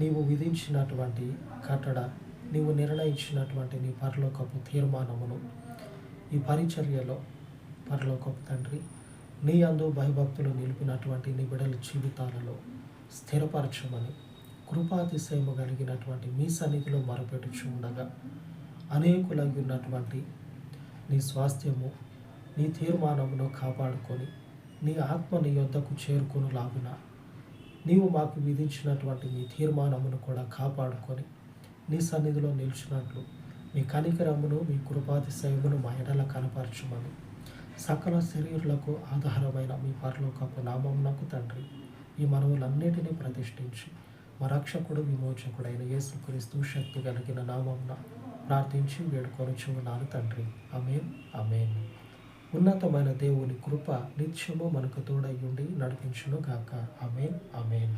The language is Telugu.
నీవు విధించినటువంటి కట్టడ నీవు నిర్ణయించినటువంటి నీ పరలోకపు తీర్మానమును ఈ పరిచర్యలో పరలోకపు తండ్రి నీ అందు భయభక్తులు నిలిపినటువంటి నీ బిడల జీవితాలలో స్థిరపరచమని కృపాతిశయము కలిగినటువంటి మీ సన్నిధిలో మరపెట్టుచు ఉండగా అనేకులై ఉన్నటువంటి నీ స్వాస్థ్యము నీ తీర్మానమును కాపాడుకొని నీ ఆత్మ నీ యొద్దకు చేరుకుని నీవు మాకు విధించినటువంటి నీ తీర్మానమును కూడా కాపాడుకొని నీ సన్నిధిలో నిలిచినట్లు మీ కనికరమును మీ కృపాతిశయమును మా ఎడల కనపరచమని. సకల శరీరులకు ఆధారమైన మీ పరలోకపు నామమునకు తండ్రి. ఈ మనవులన్నిటినీ ప్రతిష్ఠించి మా రక్షకుడు విమోచకుడైన యేసుక్రీస్తు శక్తి కలిగిన నామమున ప్రార్థించి వేడుకొని చూడాలి తండ్రి. అమేన్ అమేన్ ఉన్నతమైన దేవుని కృప నిత్యము మనకు తోడయ్యుండి నడిపించును గాక అమేన్ అమేన్